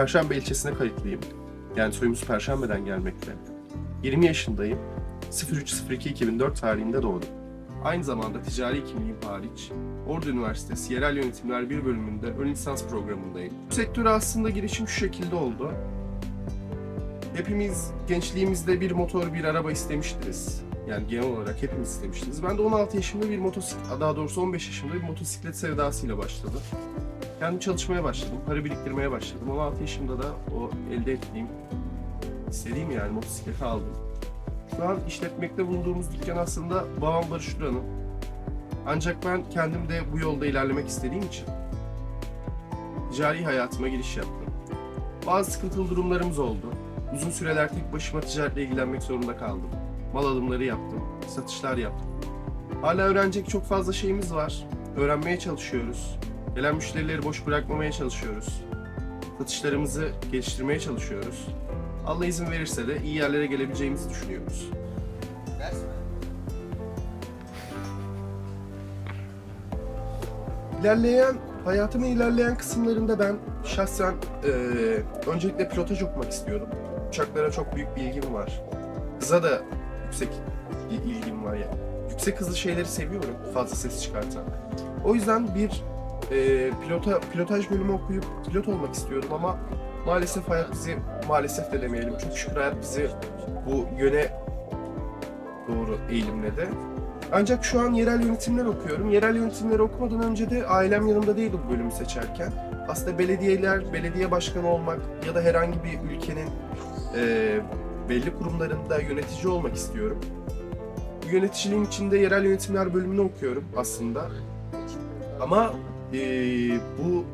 Perşembe ilçesine kayıtlıyım. Yani soyumuz Perşembe'den gelmekte. 20 yaşındayım. 03.02.2004 tarihinde doğdum. Aynı zamanda ticari kimliğim hariç, Ordu Üniversitesi Yerel Yönetimler 1 bölümünde ön lisans programındayım. Bu sektöre aslında girişim şu şekilde oldu. Hepimiz gençliğimizde bir motor, bir araba istemiştiriz. Yani genel olarak hepimiz istemiştiniz. Ben de 16 yaşımda bir motosiklet, daha doğrusu 15 yaşımda bir motosiklet sevdasıyla başladı. Kendim çalışmaya başladım, para biriktirmeye başladım. 16 yaşımda da o elde ettiğim, istediğim yani motosikleti aldım. Şu an işletmekte bulunduğumuz dükkan aslında babam Barış Duran'ın. Ancak ben kendim de bu yolda ilerlemek istediğim için ticari hayatıma giriş yaptım. Bazı sıkıntılı durumlarımız oldu. Uzun süreler tek başıma ticaretle ilgilenmek zorunda kaldım. Mal alımları yaptım, satışlar yaptım. Hala öğrenecek çok fazla şeyimiz var. Öğrenmeye çalışıyoruz. Gelen müşterileri boş bırakmamaya çalışıyoruz. Satışlarımızı geliştirmeye çalışıyoruz. Allah izin verirse de iyi yerlere gelebileceğimizi düşünüyoruz. İlerleyen, hayatımın ilerleyen kısımlarında ben şahsen eee, öncelikle pilotaj okumak istiyordum. Uçaklara çok büyük bir ilgim var. Hıza da yüksek il- ilgim var yani. Yüksek hızlı şeyleri seviyorum, fazla ses çıkartan. O yüzden bir eee, pilota, pilotaj bölümü okuyup pilot olmak istiyordum ama maalesef hayat bizi, maalesef de demeyelim, çok şükür hayat bizi bu yöne doğru eğilimledi. Ancak şu an yerel yönetimler okuyorum. Yerel yönetimleri okumadan önce de ailem yanımda değildi bu bölümü seçerken. Aslında belediyeler, belediye başkanı olmak ya da herhangi bir ülkenin eee, belli kurumlarında yönetici olmak istiyorum. Yöneticiliğin içinde yerel yönetimler bölümünü okuyorum aslında. Ama eee, bu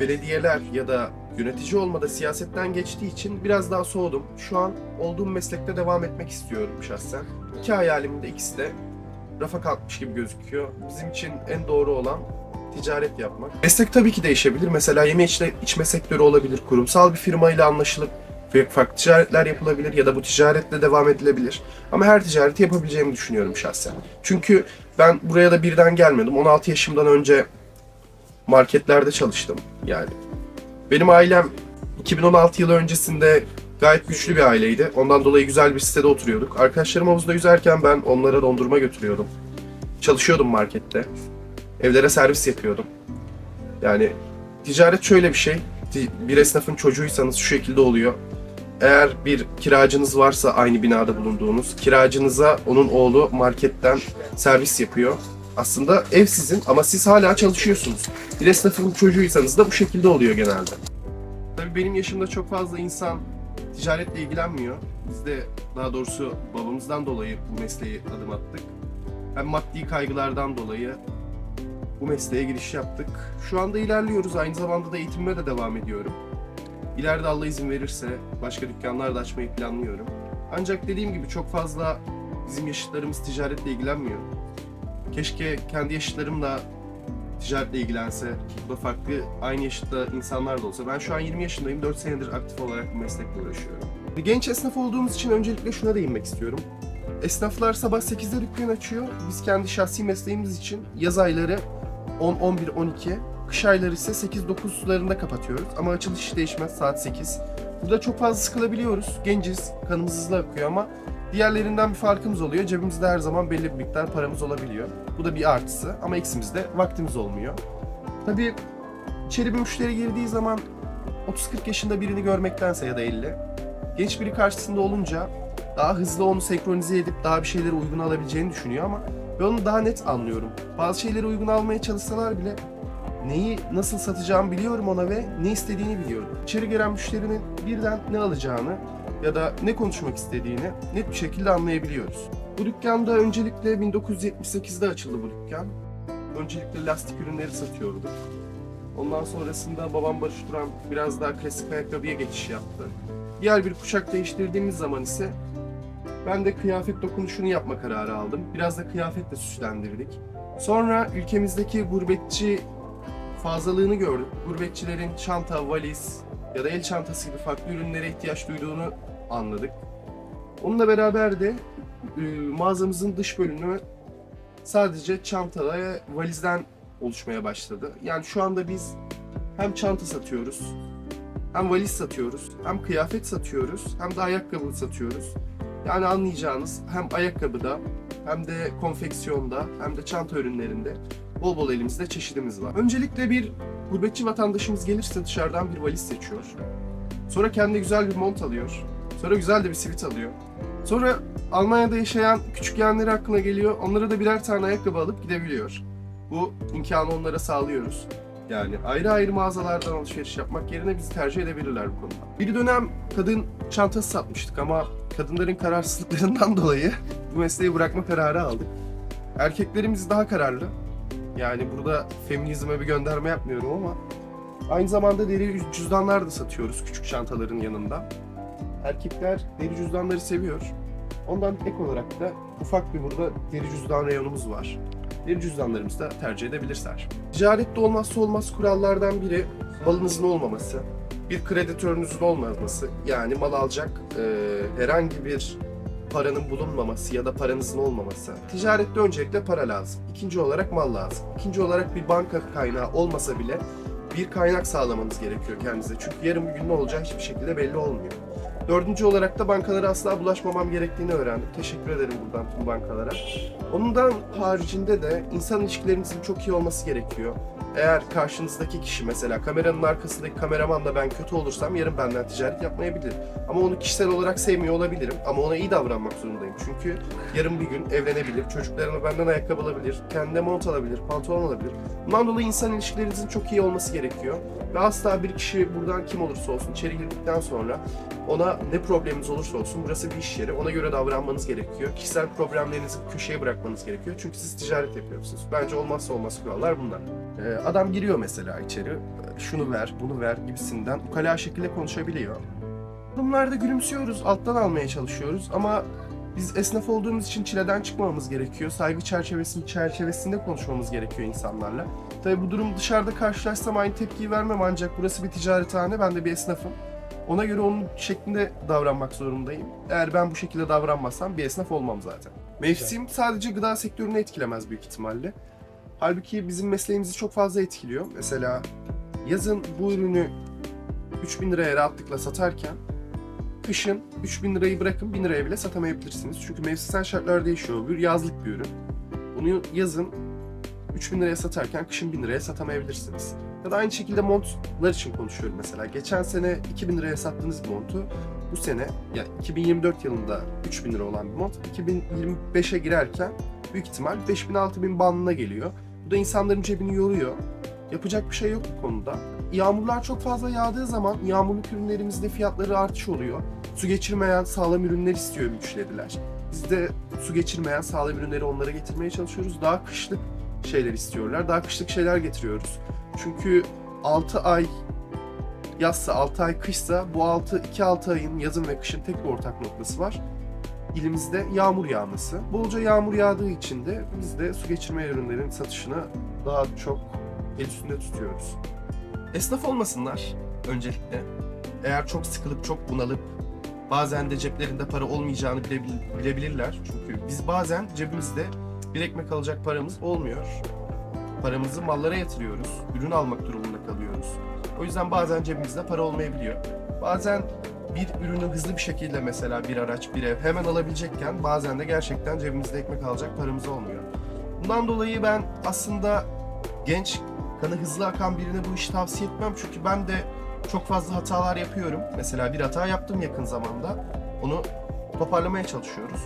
belediyeler ya da yönetici olmada siyasetten geçtiği için biraz daha soğudum. Şu an olduğum meslekte devam etmek istiyorum şahsen. İki hayalimin de ikisi de rafa kalkmış gibi gözüküyor. Bizim için en doğru olan ticaret yapmak. Meslek tabii ki değişebilir. Mesela yeme içme, içme sektörü olabilir. Kurumsal bir firma ile anlaşılıp farklı ticaretler yapılabilir ya da bu ticaretle devam edilebilir. Ama her ticareti yapabileceğimi düşünüyorum şahsen. Çünkü ben buraya da birden gelmedim. 16 yaşımdan önce marketlerde çalıştım yani. Benim ailem 2016 yılı öncesinde gayet güçlü bir aileydi. Ondan dolayı güzel bir sitede oturuyorduk. Arkadaşlarım havuzda yüzerken ben onlara dondurma götürüyordum. Çalışıyordum markette. Evlere servis yapıyordum. Yani ticaret şöyle bir şey. Bir esnafın çocuğuysanız şu şekilde oluyor. Eğer bir kiracınız varsa aynı binada bulunduğunuz, kiracınıza onun oğlu marketten servis yapıyor. Aslında ev sizin ama siz hala çalışıyorsunuz. Bir esnafın çocuğuysanız da bu şekilde oluyor genelde. Tabii benim yaşımda çok fazla insan ticaretle ilgilenmiyor. Biz de daha doğrusu babamızdan dolayı bu mesleğe adım attık. Hem maddi kaygılardan dolayı bu mesleğe giriş yaptık. Şu anda ilerliyoruz. Aynı zamanda da eğitimime de devam ediyorum. İleride Allah izin verirse başka dükkanlar da açmayı planlıyorum. Ancak dediğim gibi çok fazla bizim yaşıtlarımız ticaretle ilgilenmiyor. Keşke kendi yaşıtlarımla ticaretle ilgilense, da farklı aynı yaşta insanlar da olsa. Ben şu an 20 yaşındayım, 4 senedir aktif olarak bu meslekle uğraşıyorum. Genç esnaf olduğumuz için öncelikle şuna değinmek istiyorum. Esnaflar sabah 8'de dükkan açıyor. Biz kendi şahsi mesleğimiz için yaz ayları 10, 11, 12, kış ayları ise 8-9 sularında kapatıyoruz. Ama açılış değişmez saat 8. Burada çok fazla sıkılabiliyoruz. Genciz, kanımız hızlı akıyor ama diğerlerinden bir farkımız oluyor. Cebimizde her zaman belli bir miktar paramız olabiliyor. Bu da bir artısı ama eksimiz de vaktimiz olmuyor. Tabii içeri bir müşteri girdiği zaman 30-40 yaşında birini görmektense ya da 50 genç biri karşısında olunca daha hızlı onu senkronize edip daha bir şeyleri uygun alabileceğini düşünüyor ama ben onu daha net anlıyorum. Bazı şeyleri uygun almaya çalışsalar bile neyi nasıl satacağımı biliyorum ona ve ne istediğini biliyorum. İçeri giren müşterinin birden ne alacağını ya da ne konuşmak istediğini net bir şekilde anlayabiliyoruz. Bu dükkanda öncelikle 1978'de açıldı bu dükkan. Öncelikle lastik ürünleri satıyorduk. Ondan sonrasında babam Barış Duran biraz daha klasik ayakkabıya geçiş yaptı. Diğer bir kuşak değiştirdiğimiz zaman ise ben de kıyafet dokunuşunu yapma kararı aldım. Biraz da kıyafetle süslendirdik. Sonra ülkemizdeki gurbetçi fazlalığını gördük. Gurbetçilerin çanta, valiz ya da el çantası gibi farklı ürünlere ihtiyaç duyduğunu anladık. Onunla beraber de e, mağazamızın dış bölümü sadece çanta ve valizden oluşmaya başladı. Yani şu anda biz hem çanta satıyoruz, hem valiz satıyoruz, hem kıyafet satıyoruz, hem de ayakkabı satıyoruz. Yani anlayacağınız hem ayakkabıda, hem de konfeksiyonda, hem de çanta ürünlerinde bol bol elimizde çeşidimiz var. Öncelikle bir gurbetçi vatandaşımız gelirse dışarıdan bir valiz seçiyor. Sonra kendine güzel bir mont alıyor. Sonra güzel de bir sivit alıyor. Sonra Almanya'da yaşayan küçük yeğenleri hakkına geliyor. Onlara da birer tane ayakkabı alıp gidebiliyor. Bu imkanı onlara sağlıyoruz. Yani ayrı ayrı mağazalardan alışveriş yapmak yerine bizi tercih edebilirler bu konuda. Bir dönem kadın çantası satmıştık ama kadınların kararsızlıklarından dolayı bu mesleği bırakma kararı aldık. Erkeklerimiz daha kararlı. Yani burada feminizme bir gönderme yapmıyorum ama aynı zamanda deri cüzdanlar da satıyoruz küçük çantaların yanında. Erkekler deri cüzdanları seviyor. Ondan ek olarak da ufak bir burada deri cüzdan reyonumuz var. Deri cüzdanlarımızı da tercih edebilirler. Ticarette olmazsa olmaz kurallardan biri malınızın olmaması, bir kreditörünüzün olmaması. Yani mal alacak e, herhangi bir paranın bulunmaması ya da paranızın olmaması. Ticarette öncelikle para lazım. İkinci olarak mal lazım. İkinci olarak bir banka kaynağı olmasa bile bir kaynak sağlamanız gerekiyor kendinize. Çünkü yarın bir gün ne olacağı hiçbir şekilde belli olmuyor. Dördüncü olarak da bankalara asla bulaşmamam gerektiğini öğrendim. Teşekkür ederim buradan tüm bankalara. Ondan haricinde de insan ilişkilerinizin çok iyi olması gerekiyor. Eğer karşınızdaki kişi mesela kameranın arkasındaki kameramanla ben kötü olursam yarın benden ticaret yapmayabilir. Ama onu kişisel olarak sevmiyor olabilirim ama ona iyi davranmak zorundayım. Çünkü yarın bir gün evlenebilir, çocuklarına benden ayakkabı alabilir, kendine mont alabilir, pantolon alabilir. Bundan dolayı insan ilişkilerinizin çok iyi olması gerekiyor. Ve asla bir kişi buradan kim olursa olsun içeri girdikten sonra ona ne probleminiz olursa olsun burası bir iş yeri. Ona göre davranmanız gerekiyor. Kişisel problemlerinizi köşeye bırakmanız gerekiyor. Çünkü siz ticaret yapıyorsunuz. Bence olmazsa olmaz kurallar bunlar. Ee, adam giriyor mesela içeri. Şunu ver, bunu ver gibisinden ukala şekilde konuşabiliyor. Durumlarda gülümsüyoruz, alttan almaya çalışıyoruz ama biz esnaf olduğumuz için çileden çıkmamamız gerekiyor. Saygı çerçevesi çerçevesinde konuşmamız gerekiyor insanlarla. Tabii bu durum dışarıda karşılaşsam aynı tepkiyi vermem ancak burası bir ticarethane, ben de bir esnafım. Ona göre onun şeklinde davranmak zorundayım. Eğer ben bu şekilde davranmazsam bir esnaf olmam zaten. Mevsim sadece gıda sektörünü etkilemez büyük ihtimalle. Halbuki bizim mesleğimizi çok fazla etkiliyor. Mesela yazın bu ürünü 3000 liraya rahatlıkla satarken kışın 3000 lirayı bırakın 1000 liraya bile satamayabilirsiniz. Çünkü mevsimsel şartlar değişiyor. Bir yazlık bir ürün. Bunu yazın 3000 liraya satarken kışın 1000 liraya satamayabilirsiniz. Ya da aynı şekilde montlar için konuşuyorum mesela. Geçen sene 2000 liraya sattığınız montu bu sene yani 2024 yılında 3000 lira olan bir mont 2025'e girerken büyük ihtimal 5000-6000 bandına geliyor. Bu da insanların cebini yoruyor. Yapacak bir şey yok bu konuda. Yağmurlar çok fazla yağdığı zaman yağmurluk ürünlerimizde fiyatları artış oluyor. Su geçirmeyen sağlam ürünler istiyor müşteriler. Biz de su geçirmeyen sağlam ürünleri onlara getirmeye çalışıyoruz. Daha kışlık şeyler istiyorlar. Daha kışlık şeyler getiriyoruz. Çünkü 6 ay yazsa 6 ay kışsa bu 6 2-6 ayın yazın ve kışın tek bir ortak noktası var. İlimizde yağmur yağması. Bolca yağmur yağdığı için de biz de su geçirme ürünlerin satışını daha çok el üstünde tutuyoruz. Esnaf olmasınlar öncelikle. Eğer çok sıkılıp çok bunalıp bazen de ceplerinde para olmayacağını bilebil- bilebilirler. Çünkü biz bazen cebimizde bir ekmek alacak paramız olmuyor. Paramızı mallara yatırıyoruz. Ürün almak durumunda kalıyoruz. O yüzden bazen cebimizde para olmayabiliyor. Bazen bir ürünü hızlı bir şekilde mesela bir araç, bir ev hemen alabilecekken bazen de gerçekten cebimizde ekmek alacak paramız olmuyor. Bundan dolayı ben aslında genç, kanı hızlı akan birine bu işi tavsiye etmem. Çünkü ben de çok fazla hatalar yapıyorum. Mesela bir hata yaptım yakın zamanda. Onu toparlamaya çalışıyoruz.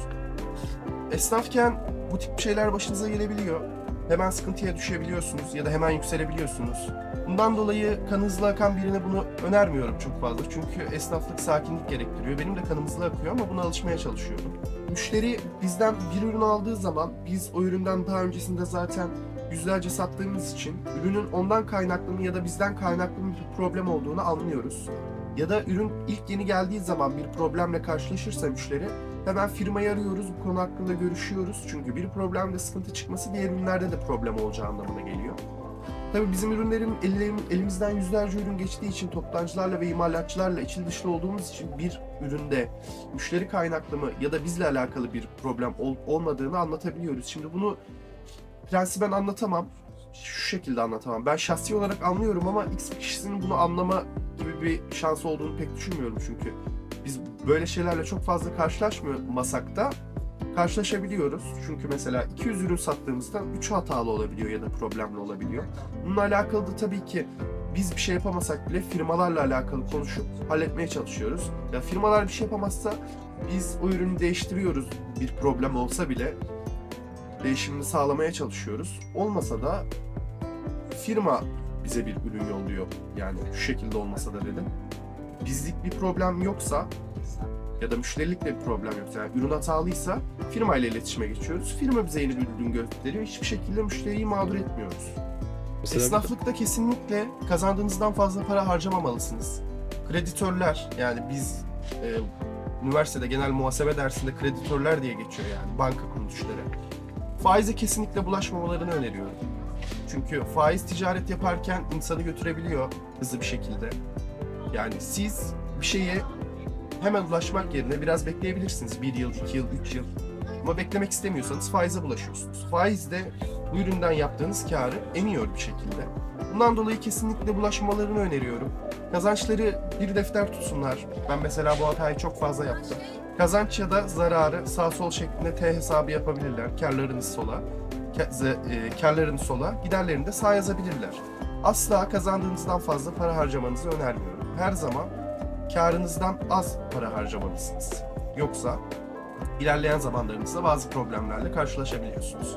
Esnafken bu tip şeyler başınıza gelebiliyor. Hemen sıkıntıya düşebiliyorsunuz ya da hemen yükselebiliyorsunuz. Bundan dolayı kan hızlı akan birine bunu önermiyorum çok fazla. Çünkü esnaflık sakinlik gerektiriyor. Benim de kanım hızlı akıyor ama buna alışmaya çalışıyorum. Müşteri bizden bir ürün aldığı zaman biz o üründen daha öncesinde zaten yüzlerce sattığımız için ürünün ondan kaynaklı mı ya da bizden kaynaklı mı bir problem olduğunu anlıyoruz. Ya da ürün ilk yeni geldiği zaman bir problemle karşılaşırsa müşteri hemen firmayı arıyoruz, bu konu hakkında görüşüyoruz. Çünkü bir problemde sıkıntı çıkması diğer ürünlerde de problem olacağı anlamına geliyor. Tabii bizim ürünlerin elimizden yüzlerce ürün geçtiği için toptancılarla ve imalatçılarla içli dışlı olduğumuz için bir üründe müşteri kaynaklı mı ya da bizle alakalı bir problem ol- olmadığını anlatabiliyoruz. Şimdi bunu prensiben anlatamam. şu şekilde anlatamam. Ben şahsi olarak anlıyorum ama X kişisinin bunu anlama gibi bir şans olduğunu pek düşünmüyorum çünkü biz böyle şeylerle çok fazla karşılaşmasak da karşılaşabiliyoruz. Çünkü mesela 200 ürün sattığımızda 3 hatalı olabiliyor ya da problemli olabiliyor. Bununla alakalı da tabii ki biz bir şey yapamasak bile firmalarla alakalı konuşup halletmeye çalışıyoruz. Ya firmalar bir şey yapamazsa biz o ürünü değiştiriyoruz bir problem olsa bile değişimini sağlamaya çalışıyoruz. Olmasa da firma bize bir ürün yolluyor. Yani şu şekilde olmasa da dedim. Bizlik bir problem yoksa ya da müşterilikle bir problem yoksa yani ürün hatalıysa firma ile iletişime geçiyoruz. Firma bize yeni bir ürün gösteriyor. Hiçbir şekilde müşteriyi mağdur etmiyoruz. Mesela Esnaflıkta kesinlikle kazandığınızdan fazla para harcamamalısınız. Kreditörler yani biz e, üniversitede genel muhasebe dersinde kreditörler diye geçiyor yani banka kuruluşları. Faize kesinlikle bulaşmamalarını öneriyorum. Çünkü faiz ticaret yaparken insanı götürebiliyor hızlı bir şekilde. Yani siz bir şeye hemen ulaşmak yerine biraz bekleyebilirsiniz. Bir yıl, iki yıl, üç yıl. Ama beklemek istemiyorsanız faize bulaşıyorsunuz. Faiz de bu üründen yaptığınız karı emiyor bir şekilde. Bundan dolayı kesinlikle bulaşmalarını öneriyorum. Kazançları bir defter tutsunlar. Ben mesela bu hatayı çok fazla yaptım. Kazanç ya da zararı sağ sol şeklinde T hesabı yapabilirler. Karlarını sola, ka- ze- e, karlarını sola, giderlerini de sağ yazabilirler. Asla kazandığınızdan fazla para harcamanızı önermiyorum. Her zaman karınızdan az para harcamalısınız. Yoksa ilerleyen zamanlarınızda bazı problemlerle karşılaşabiliyorsunuz.